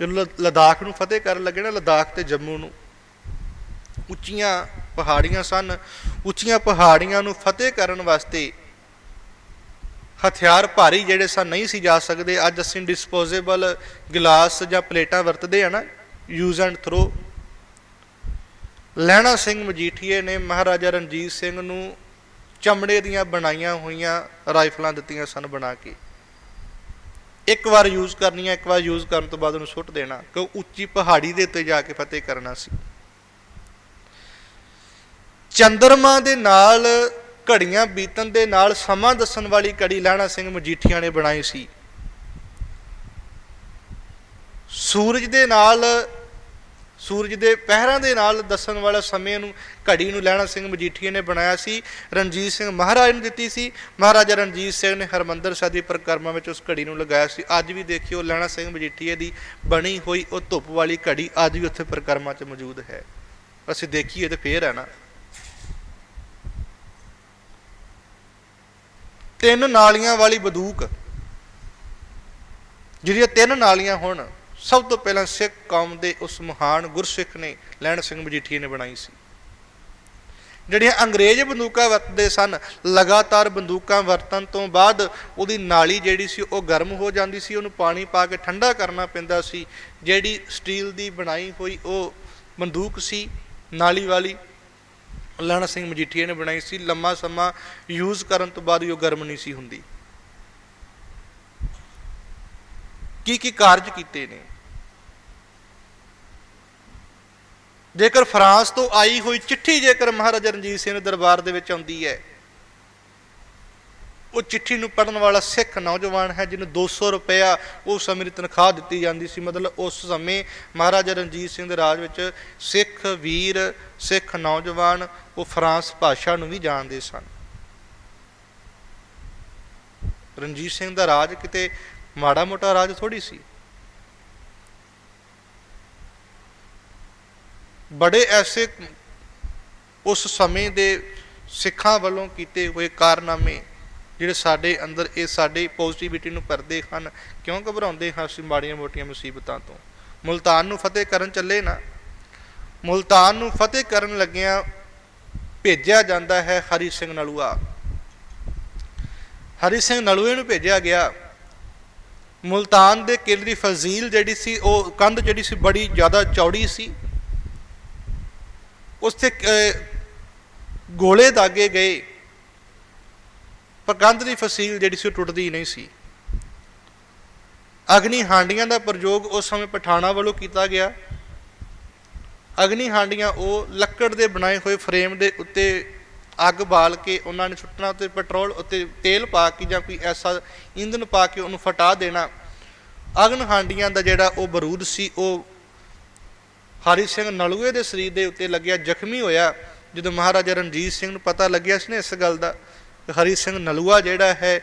ਜਦੋਂ ਲ- ਲਦਾਖ ਨੂੰ ਫਤਿਹ ਕਰਨ ਲੱਗੇ ਨਾ, ਲਦਾਖ ਤੇ ਜੰਮੂ ਨੂੰ। ਉੱਚੀਆਂ ਪਹਾੜੀਆਂ ਸਨ। ਉੱਚੀਆਂ ਪਹਾੜੀਆਂ ਨੂੰ ਫਤਿਹ ਕਰਨ ਵਾਸਤੇ ਹਥਿਆਰ ਭਾਰੀ ਜਿਹੜੇ ਸਨ, ਨਹੀਂ ਸੀ ਜਾ ਸਕਦੇ। ਅੱਜ ਅਸੀਂ ਡਿਸਪੋਜ਼ੇਬਲ ਗਲਾਸ ਜਾਂ ਪਲੇਟਾਂ ਵਰਤਦੇ ਆ ਨਾ use and throw Lehna Singh ਮਜੀਠੀਏ ਨੇ ਮਹਾਰਾਜਾ ਰਣਜੀਤ ਸਿੰਘ ਨੂੰ ਚਮੜੇ ਦੀਆਂ ਬਣਾਈਆਂ ਹੋਈਆਂ ਰਾਈਫਲਾਂ ਦਿੱਤੀਆਂ ਸਨ ਬਣਾ ਕੇ। ਇੱਕ ਵਾਰ ਯੂਜ਼ ਕਰਨੀਆਂ ਇੱਕ ਵਾਰ ਯੂਜ਼ ਕਰਨ ਤੋਂ ਬਾਅਦ ਉਹਨੂੰ ਸੁੱਟ ਦੇਣਾ, ਕਿਉਂ? ਉੱਚੀ ਪਹਾੜੀ ਦੇ ਉੱਤੇ ਜਾ ਕੇ ਫਤਿਹ ਕਰਨਾ ਸੀ। ਚੰਦਰਮਾ ਦੇ ਨਾਲ, ਘੜੀਆਂ ਬੀਤਣ ਦੇ ਨਾਲ ਸਮਾਂ ਦੱਸਣ ਵਾਲੀ ਕੜੀ ਲਹਿਣਾ ਸਿੰਘ ਮਜੀਠੀਆਂ ਨੇ ਬਣਾਈ ਸੀ। ਸੂਰਜ ਦੇ ਨਾਲ ਸੂਰਜ ਦੇ ਪਹਿਰਾਂ ਦੇ ਨਾਲ ਦੱਸਣ ਵਾਲਾ ਸਮੇਂ ਨੂੰ, ਘੜੀ ਨੂੰ ਲੈਣਾ ਸਿੰਘ ਮਜੀਠੀਏ ਨੇ ਬਣਾਇਆ ਸੀ, ਰਣਜੀਤ ਸਿੰਘ ਮਹਾਰਾਜ ਨੂੰ ਦਿੱਤੀ ਸੀ। ਮਹਾਰਾਜਾ ਰਣਜੀਤ ਸਿੰਘ ਨੇ ਹਰਮੰਦਰ ਸਾਹਿਬ ਦੀ ਪਰਿਕਰਮਾ ਵਿੱਚ ਉਸ ਘੜੀ ਨੂੰ ਲਗਾਇਆ ਸੀ। ਅੱਜ ਵੀ ਦੇਖਿਓ ਲੈਣਾ ਸਿੰਘ ਮਜੀਠੀਏ ਦੀ ਬਣੀ ਹੋਈ ਉਹ ਧੁੱਪ ਵਾਲੀ ਘੜੀ ਅੱਜ ਵੀ ਉੱਥੇ ਪਰਿਕਰਮਾ 'ਚ ਮੌਜੂਦ ਹੈ। ਅਸੀਂ ਦੇਖੀਏ ਤੇ ਫੇਰ ਹੈ ਨਾ। ਤਿੰਨ ਨਾਲੀਆਂ ਵਾਲੀ ਬੰਦੂਕ, ਜਿਹੜੀਆਂ ਤਿੰਨ ਨਾਲੀਆਂ ਹੋਣ ਸਭ ਤੋਂ ਪਹਿਲਾਂ ਸਿੱਖ ਕੌਮ ਦੇ ਉਸ ਮਹਾਨ ਗੁਰਸਿੱਖ ਨੇ ਲੈਣ ਸਿੰਘ ਮਜੀਠੀਏ ਨੇ ਬਣਾਈ ਸੀ। ਜਿਹੜੀਆਂ ਅੰਗਰੇਜ਼ ਬੰਦੂਕਾਂ ਵਰਤਦੇ ਸਨ, ਲਗਾਤਾਰ ਬੰਦੂਕਾਂ ਵਰਤਣ ਤੋਂ ਬਾਅਦ ਉਹਦੀ ਨਾਲੀ ਜਿਹੜੀ ਸੀ, ਉਹ ਗਰਮ ਹੋ ਜਾਂਦੀ ਸੀ, ਉਹਨੂੰ ਪਾਣੀ ਪਾ ਕੇ ਠੰਡਾ ਕਰਨਾ ਪੈਂਦਾ ਸੀ। ਜਿਹੜੀ ਸਟੀਲ ਦੀ ਬਣਾਈ ਹੋਈ ਉਹ ਬੰਦੂਕ ਸੀ, ਨਾਲੀ ਵਾਲੀ, ਲਾਣਾ ਸਿੰਘ ਮਜੀਠੀਏ ਨੇ ਬਣਾਈ ਸੀ। ਲੰਮਾ ਸਮਾਂ ਯੂਜ਼ ਕਰਨ ਤੋਂ ਬਾਅਦ ਵੀ ਉਹ ਗਰਮ ਨਹੀਂ ਸੀ ਹੁੰਦੀ। ਕੀ ਕੀ ਕਾਰਜ ਕੀਤੇ ਨੇ? ਜੇਕਰ ਫਰਾਂਸ ਤੋਂ ਆਈ ਹੋਈ ਚਿੱਠੀ ਜੇਕਰ ਮਹਾਰਾਜਾ ਰਣਜੀਤ ਸਿੰਘ ਦੇ ਦਰਬਾਰ ਦੇ ਵਿੱਚ ਆਉਂਦੀ ਹੈ, ਉਹ ਚਿੱਠੀ ਨੂੰ ਪੜਨ ਵਾਲਾ ਸਿੱਖ ਨੌਜਵਾਨ ਹੈ ਜਿਹਨੂੰ 200 ਰੁਪਇਆ ਉਸ ਸਮੇਂ ਦੀ ਤਨਖਾਹ ਦਿੱਤੀ ਜਾਂਦੀ ਸੀ। ਮਤਲਬ ਉਸ ਸਮੇਂ ਮਹਾਰਾਜਾ ਰਣਜੀਤ ਸਿੰਘ ਦੇ ਰਾਜ ਵਿੱਚ ਸਿੱਖ ਵੀਰ, ਸਿੱਖ ਨੌਜਵਾਨ ਉਹ ਫਰਾਂਸ ਭਾਸ਼ਾ ਨੂੰ ਵੀ ਜਾਣਦੇ ਸਨ। ਰਣਜੀਤ ਸਿੰਘ ਦਾ ਰਾਜ ਕਿਤੇ ਮਾੜਾ ਮੋਟਾ ਰਾਜ ਥੋੜੀ ਸੀ। ਬੜੇ ਐਸੇ ਉਸ ਸਮੇਂ ਦੇ ਸਿੱਖਾਂ ਵੱਲੋਂ ਕੀਤੇ ਹੋਏ ਕਾਰਨਾਮੇ ਜਿਹੜੇ ਸਾਡੇ ਅੰਦਰ, ਇਹ ਸਾਡੀ ਪੋਜ਼ਿਟਿਵਿਟੀ ਨੂੰ ਭਰਦੇ ਹਨ, ਕਿਉਂ ਘਬਰਾਉਂਦੇ ਹਾਂ ਅਸੀਂ ਮਾੜੀਆਂ ਮੋਟੀਆਂ ਮੁਸੀਬਤਾਂ ਤੋਂ? ਮੁਲਤਾਨ ਨੂੰ ਫਤਿਹ ਕਰਨ ਚੱਲੇ ਨਾ। ਮੁਲਤਾਨ ਨੂੰ ਫਤਿਹ ਕਰਨ ਲੱਗਿਆਂ ਭੇਜਿਆ ਜਾਂਦਾ ਹੈ ਹਰੀ ਸਿੰਘ ਨਲੂਆ। ਹਰੀ ਸਿੰਘ ਨਲੂਏ ਨੂੰ ਭੇਜਿਆ ਗਿਆ। ਮੁਲਤਾਨ ਦੇ ਕਿਲੇ ਦੀ ਫਜ਼ੀਲ ਜਿਹੜੀ ਸੀ, ਉਹ ਕੰਧ ਜਿਹੜੀ ਸੀ ਬੜੀ ਜ਼ਿਆਦਾ ਚੌੜੀ ਸੀ। ਉਸ ਤੇ ਗੋਲੇ ਦਾਗੇ ਗਏ। ਪਰ ਕੰਧ ਦੀ ਫਸੀਲ ਜਿਹੜੀ ਸੀ, ਉਹ ਟੁੱਟਦੀ ਨਹੀਂ ਸੀ। ਅਗਨੀ ਹਾਂਡੀਆਂ ਦਾ ਪ੍ਰਯੋਗ ਉਸ ਸਮੇਂ ਪਠਾਣਾ ਵੱਲੋਂ ਕੀਤਾ ਗਿਆ। ਅਗਨੀ ਹਾਂਡੀਆਂ ਉਹ ਲੱਕੜ ਦੇ ਬਣਾਏ ਹੋਏ ਫਰੇਮ ਦੇ ਉੱਤੇ ਅੱਗ ਬਾਲ ਕੇ ਉਹਨਾਂ ਨੇ ਛੁੱਟਣਾ ਉੱਤੇ ਪੈਟਰੋਲ ਉੱਤੇ ਤੇਲ ਪਾ ਕੇ ਜਾਂ ਕੋਈ ਐਸਾ ਇੰਧਨ ਪਾ ਕੇ ਉਹਨੂੰ ਫਟਾ ਦੇਣਾ। ਅਗਨ ਹਾਂਡੀਆਂ ਦਾ ਜਿਹੜਾ ਉਹ ਬਰੂਦ ਸੀ, ਉਹ ਹਰੀ ਸਿੰਘ ਨਲੂਏ ਦੇ ਸਰੀਰ ਦੇ ਉੱਤੇ ਲੱਗਿਆ, ਜ਼ਖਮੀ ਹੋਇਆ। ਜਦੋਂ ਮਹਾਰਾਜਾ ਰਣਜੀਤ ਸਿੰਘ ਨੂੰ ਪਤਾ ਲੱਗਿਆ ਸੀ ਨਾ ਇਸ ਗੱਲ ਦਾ ਹਰੀ ਸਿੰਘ ਨਲੂਆ ਜਿਹੜਾ ਹੈ,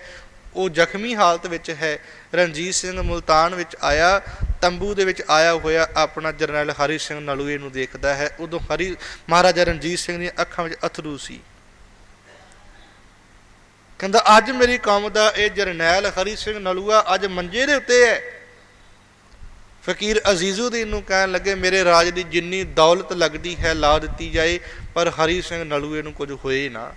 ਉਹ ਜ਼ਖਮੀ ਹਾਲਤ ਵਿੱਚ ਹੈ। ਰਣਜੀਤ ਸਿੰਘ ਮੁਲਤਾਨ ਵਿੱਚ ਆਇਆ, ਤੰਬੂ ਦੇ ਵਿੱਚ ਆਇਆ ਹੋਇਆ ਆਪਣਾ ਜਰਨੈਲ ਹਰੀ ਸਿੰਘ ਨਲੂਏ ਨੂੰ ਦੇਖਦਾ ਹੈ। ਉਦੋਂ ਹਰੀ, ਮਹਾਰਾਜਾ ਰਣਜੀਤ ਸਿੰਘ ਦੀਆਂ ਅੱਖਾਂ ਵਿੱਚ ਅਥਰੂ ਸੀ। ਕਹਿੰਦਾ, ਅੱਜ ਮੇਰੀ ਕੌਮ ਦਾ ਇਹ ਜਰਨੈਲ ਹਰੀ ਸਿੰਘ ਨਲੂਆ ਅੱਜ ਮੰਜੇ ਦੇ ਉੱਤੇ ਹੈ। ਫਕੀਰ ਅਜ਼ੀਜ਼ੁਦੀਨ ਨੂੰ ਕਹਿਣ ਲੱਗੇ, ਮੇਰੇ ਰਾਜ ਦੀ ਜਿੰਨੀ ਦੌਲਤ ਲੱਗਦੀ ਹੈ, ਲਾ ਦਿੱਤੀ ਜਾਏ, ਪਰ ਹਰੀ ਸਿੰਘ ਨਲੂਏ ਨੂੰ ਕੁਝ ਹੋਏ ਨਾ।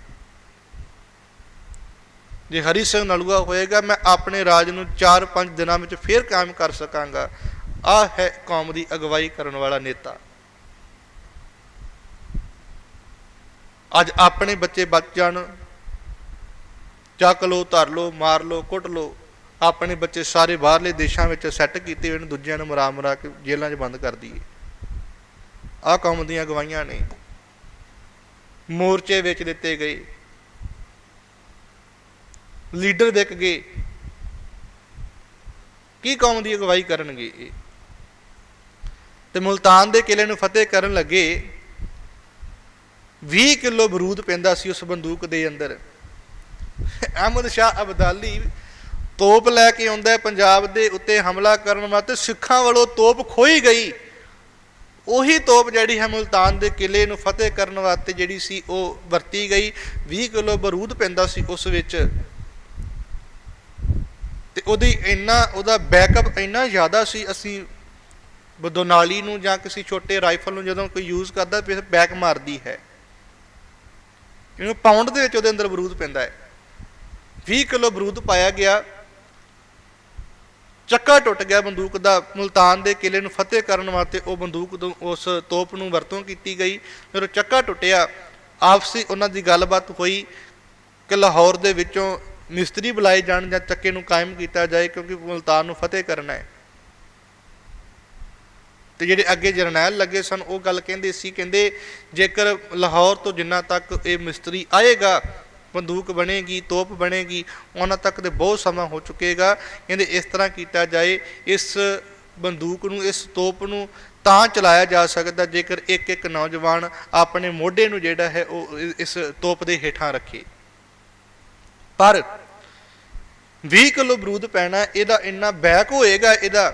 ਜੇ ਹਰੀ ਸਿੰਘ ਨਲੂਆ ਹੋਏਗਾ, ਮੈਂ ਆਪਣੇ ਰਾਜ ਨੂੰ 4-5 ਦਿਨਾਂ ਵਿੱਚ ਫੇਰ ਕਾਇਮ ਕਰ ਸਕਾਂਗਾ। ਆ ਹੈ ਕੌਮ ਦੀ ਅਗਵਾਈ ਕਰਨ ਵਾਲਾ ਨੇਤਾ। ਅੱਜ ਆਪਣੇ ਬੱਚੇ ਬਚ ਜਾਣ ਚੱਕ ਲੋ ਧਰ ਲੋ ਮਾਰ ਲੋ ਕੁੱਟ ਲੋ ਆਪਣੇ ਬੱਚੇ ਸਾਰੇ ਬਾਹਰਲੇ ਦੇਸ਼ਾਂ ਵਿੱਚ ਸੈੱਟ ਕੀਤੇ ਹੋਏ ਨੇ, ਦੂਜਿਆਂ ਨੂੰ ਮਰਾ ਮਰਾ ਕੇ ਜੇਲ੍ਹਾਂ 'ਚ ਬੰਦ ਕਰ ਦਈਏ। ਆਹ ਕੌਮ ਦੀਆਂ ਗਵਾਈਆਂ ਨੇ। ਮੋਰਚੇ ਵਿੱਚ ਦਿੱਤੇ ਗਏ। ਲੀਡਰ ਵਿਕ ਗਏ। ਕੀ ਕੌਮ ਦੀ ਅਗਵਾਈ ਕਰਨਗੇ ਇਹ? ਤੇ ਮੁਲਤਾਨ ਦੇ ਕਿਲੇ ਨੂੰ ਫਤਿਹ ਕਰਨ ਲੱਗੇ 20 ਕਿਲੋ ਬਰੂਦ ਪੈਂਦਾ ਸੀ ਉਸ ਬੰਦੂਕ ਦੇ ਅੰਦਰ। ਅਹਿਮਦ ਸ਼ਾਹ ਅਬਦਾਲੀ ਤੋਪ ਲੈ ਕੇ ਆਉਂਦਾ ਹੈ ਪੰਜਾਬ ਦੇ ਉੱਤੇ ਹਮਲਾ ਕਰਨ ਵਾਸਤੇ। ਸਿੱਖਾਂ ਵੱਲੋਂ ਤੋਪ ਖੋਈ ਗਈ। ਉਹੀ ਤੋਪ ਜਿਹੜੀ ਹੈ ਮੁਲਤਾਨ ਦੇ ਕਿਲੇ ਨੂੰ ਫਤਿਹ ਕਰਨ ਵਾਸਤੇ ਜਿਹੜੀ ਸੀ ਉਹ ਵਰਤੀ ਗਈ। 20 ਕਿਲੋ ਬਰੂਦ ਪੈਂਦਾ ਸੀ ਉਸ ਵਿੱਚ। ਤੇ ਉਹਦੀ ਇੰਨਾ, ਉਹਦਾ ਬੈਕਅਪ ਇੰਨਾ ਜ਼ਿਆਦਾ ਸੀ, ਅਸੀਂ ਬਦੋਨਾਲੀ ਨੂੰ ਜਾਂ ਕਿਸੇ ਛੋਟੇ ਰਾਈਫਲ ਨੂੰ ਜਦੋਂ ਕੋਈ ਯੂਜ਼ ਕਰਦਾ, ਫਿਰ ਬੈਕ ਮਾਰਦੀ ਹੈ। ਇਹਨੂੰ ਪਾਉਂਡ ਦੇ ਵਿੱਚ ਉਹਦੇ ਅੰਦਰ ਬਰੂਦ ਪੈਂਦਾ ਹੈ। 20 ਕਿਲੋ ਬਰੂਦ ਪਾਇਆ ਗਿਆ। ਚੱਕਾ ਟੁੱਟ ਗਿਆ ਬੰਦੂਕ ਦਾ। ਮੁਲਤਾਨ ਦੇ ਕਿਲੇ ਨੂੰ ਫਤਿਹ ਕਰਨ ਵਾਸਤੇ ਉਹ ਬੰਦੂਕ ਤੋਂ ਉਸ ਤੋਪ ਨੂੰ ਵਰਤੋਂ ਕੀਤੀ ਗਈ। ਫਿਰ ਉਹ ਚੱਕਾ ਟੁੱਟਿਆ। ਆਪਸੀ ਉਹਨਾਂ ਦੀ ਗੱਲਬਾਤ ਹੋਈ ਕਿ ਲਾਹੌਰ ਦੇ ਵਿੱਚੋਂ ਮਿਸਤਰੀ ਬੁਲਾਏ ਜਾਣ ਜਾਂ ਚੱਕੇ ਨੂੰ ਕਾਇਮ ਕੀਤਾ ਜਾਏ ਕਿਉਂਕਿ ਮੁਲਤਾਨ ਨੂੰ ਫਤਿਹ ਕਰਨਾ ਹੈ। ਤੇ ਜਿਹੜੇ ਅੱਗੇ ਜਰਨੈਲ ਲੱਗੇ ਸਨ, ਉਹ ਗੱਲ ਕਹਿੰਦੇ ਸੀ, ਕਹਿੰਦੇ ਜੇਕਰ ਲਾਹੌਰ ਤੋਂ ਜਿੰਨਾ ਤੱਕ ਇਹ ਮਿਸਤਰੀ ਆਏਗਾ ਬੰਦੂਕ ਬਣੇਗੀ, ਤੋਪ ਬਣੇਗੀ, ਉਹਨਾਂ ਤੱਕ ਤੇ ਬਹੁਤ ਸਮਾਂ ਹੋ ਚੁੱਕੇਗਾ। ਕਹਿੰਦੇ ਇਸ ਤਰ੍ਹਾਂ ਕੀਤਾ ਜਾਏ, ਇਸ ਬੰਦੂਕ ਨੂੰ, ਇਸ ਤੋਪ ਨੂੰ ਤਾਂ ਚਲਾਇਆ ਜਾ ਸਕਦਾ ਜੇਕਰ ਇੱਕ ਇੱਕ ਨੌਜਵਾਨ ਆਪਣੇ ਮੋਢੇ ਨੂੰ ਜਿਹੜਾ ਹੈ ਉਹ ਇਸ ਤੋਪ ਦੇ ਹੇਠਾਂ ਰੱਖੇ। ਪਰ 20 ਕਿਲੋ ਬਰੂਦ ਪੈਣਾ, ਇਹਦਾ ਇੰਨਾ ਬੈਕ ਹੋਏਗਾ, ਇਹਦਾ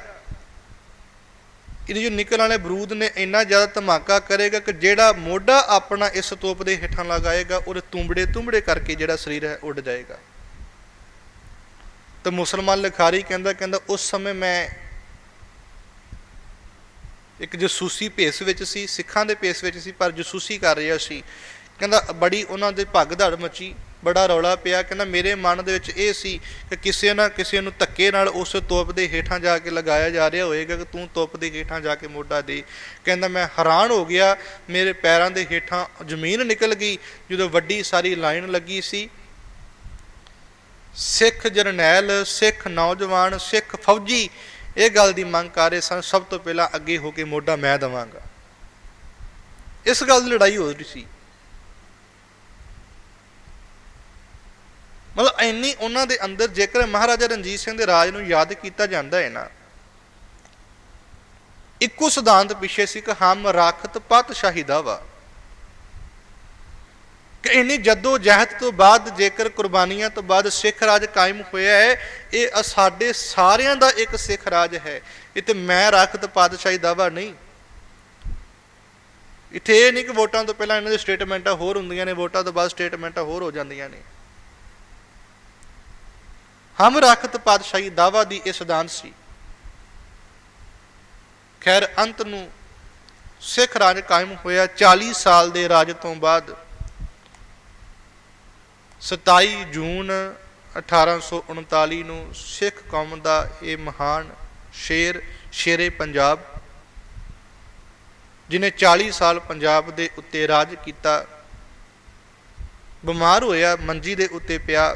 ਇਹਦੇ ਜੋ ਨਿਕਲ ਵਾਲੇ ਬਰੂਦ ਨੇ, ਇੰਨਾ ਜ਼ਿਆਦਾ ਧਮਾਕਾ ਕਰੇਗਾ ਕਿ ਜਿਹੜਾ ਮੋਢਾ ਆਪਣਾ ਇਸ ਤੋਪ ਦੇ ਹੇਠਾਂ ਲਗਾਏਗਾ, ਉਹਦੇ ਤੁੰਬੜੇ ਤੁੰਬੜੇ ਕਰਕੇ ਜਿਹੜਾ ਸਰੀਰ ਹੈ ਉੱਡ ਜਾਏਗਾ। ਤਾਂ ਮੁਸਲਮਾਨ ਲਿਖਾਰੀ ਕਹਿੰਦਾ ਕਹਿੰਦਾ, ਉਸ ਸਮੇਂ ਮੈਂ ਇੱਕ ਜਸੂਸੀ ਭੇਸ ਵਿੱਚ ਸੀ, ਸਿੱਖਾਂ ਦੇ ਭੇਸ ਵਿੱਚ ਸੀ, ਪਰ ਜਸੂਸੀ ਕਰ ਰਿਹਾ ਸੀ। ਕਹਿੰਦਾ, ਬੜੀ ਉਹਨਾਂ ਦੇ ਭਗਦੜ ਮਚੀ। ਬੜਾ ਰੌਲਾ ਪਿਆ, ਕਹਿੰਦਾ ਮੇਰੇ ਮਨ ਦੇ ਵਿੱਚ ਇਹ ਸੀ ਕਿ ਕਿਸੇ ਨਾ ਕਿਸੇ ਨੂੰ ਧੱਕੇ ਨਾਲ ਉਸ ਤੋਪ ਦੇ ਹੇਠਾਂ ਜਾ ਕੇ ਲਗਾਇਆ ਜਾ ਰਿਹਾ ਹੋਏਗਾ ਕਿ ਤੂੰ ਤੋਪ ਦੇ ਹੇਠਾਂ ਜਾ ਕੇ ਮੋਢਾ ਦੇ। ਕਹਿੰਦਾ ਮੈਂ ਹੈਰਾਨ ਹੋ ਗਿਆ, ਮੇਰੇ ਪੈਰਾਂ ਦੇ ਹੇਠਾਂ ਜ਼ਮੀਨ ਨਿਕਲ ਗਈ, ਜਦੋਂ ਵੱਡੀ ਸਾਰੀ ਲਾਈਨ ਲੱਗੀ ਸੀ। ਸਿੱਖ ਜਰਨੈਲ, ਸਿੱਖ ਨੌਜਵਾਨ, ਸਿੱਖ ਫੌਜੀ, ਇਹ ਗੱਲ ਦੀ ਮੰਗ ਕਰ ਰਹੇ ਸਨ, ਸਭ ਤੋਂ ਪਹਿਲਾਂ ਅੱਗੇ ਹੋ ਕੇ ਮੋਢਾ ਮੈਂ ਦਵਾਂਗਾ। ਇਸ ਗੱਲ ਦੀ ਲੜਾਈ ਹੋ ਰਹੀ ਸੀ। ਮਤਲਬ ਇੰਨੀ ਉਹਨਾਂ ਦੇ ਅੰਦਰ ਜੇਕਰ ਮਹਾਰਾਜਾ ਰਣਜੀਤ ਸਿੰਘ ਦੇ ਰਾਜ ਨੂੰ ਯਾਦ ਕੀਤਾ ਜਾਂਦਾ ਹੈ ਨਾ, ਇੱਕੋ ਸਿਧਾਂਤ ਪਿੱਛੇ ਸੀ ਕਿ ਹਮ ਰਾਖਤ ਪਤ ਸ਼ਾਹੀਦਾ ਵਾ। ਕਿ ਇੰਨੀ ਜੱਦੋ ਜਹਿਦ ਤੋਂ ਬਾਅਦ ਜੇਕਰ ਕੁਰਬਾਨੀਆਂ ਤੋਂ ਬਾਅਦ ਸਿੱਖ ਰਾਜ ਕਾਇਮ ਹੋਇਆ ਹੈ, ਇਹ ਸਾਡੇ ਸਾਰਿਆਂ ਦਾ ਇੱਕ ਸਿੱਖ ਰਾਜ ਹੈ। ਇਹ ਮੈਂ ਰਾਖਤ ਪਾਤਸ਼ਾਹੀ ਦਾਵਾ ਨਹੀਂ। ਇੱਥੇ ਇਹ ਨਹੀਂ ਕਿ ਵੋਟਾਂ ਤੋਂ ਪਹਿਲਾਂ ਇਹਨਾਂ ਦੀ ਸਟੇਟਮੈਂਟਾਂ ਹੋਰ ਹੁੰਦੀਆਂ ਨੇ, ਵੋਟਾਂ ਤੋਂ ਬਾਅਦ ਸਟੇਟਮੈਂਟਾਂ ਹੋਰ ਹੋ ਜਾਂਦੀਆਂ ਨੇ। ਹਮ ਰਾਖਤ ਪਾਤਸ਼ਾਹੀ ਦਾਵਾ ਦੀ ਇਹ ਸਿਧਾਂਤ ਸੀ। ਖੈਰ, ਅੰਤ ਨੂੰ ਸਿੱਖ ਰਾਜ ਕਾਇਮ ਹੋਇਆ। 40 ਸਾਲ ਦੇ ਰਾਜ ਤੋਂ ਬਾਅਦ 27 ਜੂਨ 1839 ਨੂੰ ਸਿੱਖ ਕੌਮ ਦਾ ਇਹ ਮਹਾਨ ਸ਼ੇਰ, ਸ਼ੇਰੇ ਪੰਜਾਬ, ਜਿਨੇ 40 ਸਾਲ ਪੰਜਾਬ ਦੇ ਉੱਤੇ ਰਾਜ ਕੀਤਾ, ਬਿਮਾਰ ਹੋਇਆ, ਮੰਜੀ ਦੇ ਉੱਤੇ ਪਿਆ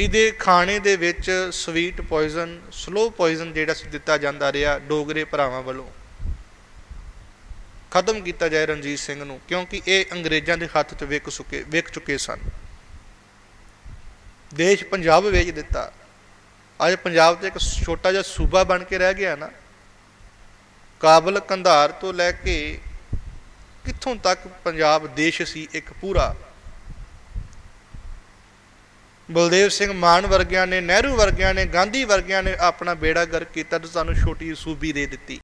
ਇਹਦੇ ਖਾਣੇ ਦੇ ਵਿੱਚ ਸਵੀਟ ਪੋਇਜ਼ਨ ਸਲੋ ਪੋਇਜ਼ਨ ਜਿਹੜਾ ਸੀ ਦਿੱਤਾ ਜਾਂਦਾ ਰਿਹਾ ਡੋਗਰੇ ਭਰਾਵਾਂ ਵੱਲੋਂ। ਖਤਮ ਕੀਤਾ ਜਾਏ ਰਣਜੀਤ ਸਿੰਘ ਨੂੰ, ਕਿਉਂਕਿ ਇਹ ਅੰਗਰੇਜ਼ਾਂ ਦੇ ਹੱਥ 'ਚ ਵਿਕ ਚੁੱਕੇ ਵਿਕ ਚੁੱਕੇ ਸਨ। ਦੇਸ਼ ਪੰਜਾਬ ਵੇਚ ਦਿੱਤਾ। ਅੱਜ ਪੰਜਾਬ ਤੇ ਇੱਕ ਛੋਟਾ ਜਿਹਾ ਸੂਬਾ ਬਣ ਕੇ ਰਹਿ ਗਿਆ ਨਾ। ਕਾਬਲ ਕੰਧਾਰ ਤੋਂ ਲੈ ਕੇ ਕਿੱਥੋਂ ਤੱਕ ਪੰਜਾਬ ਦੇਸ਼ ਸੀ ਇੱਕ ਪੂਰਾ। ਬਲਦੇਵ ਸਿੰਘ ਮਾਨ ਵਰਗਿਆਂ ਨੇ, ਨਹਿਰੂ ਵਰਗਿਆਂ ਨੇ, ਗਾਂਧੀ ਵਰਗਿਆਂ ਨੇ ਆਪਣਾ ਬੇੜਾ ਗਰ ਕੀਤਾ ਤੇ ਸਾਨੂੰ ਛੋਟੀ ਸੂਬੀ ਦੇ ਦਿੱਤੀ।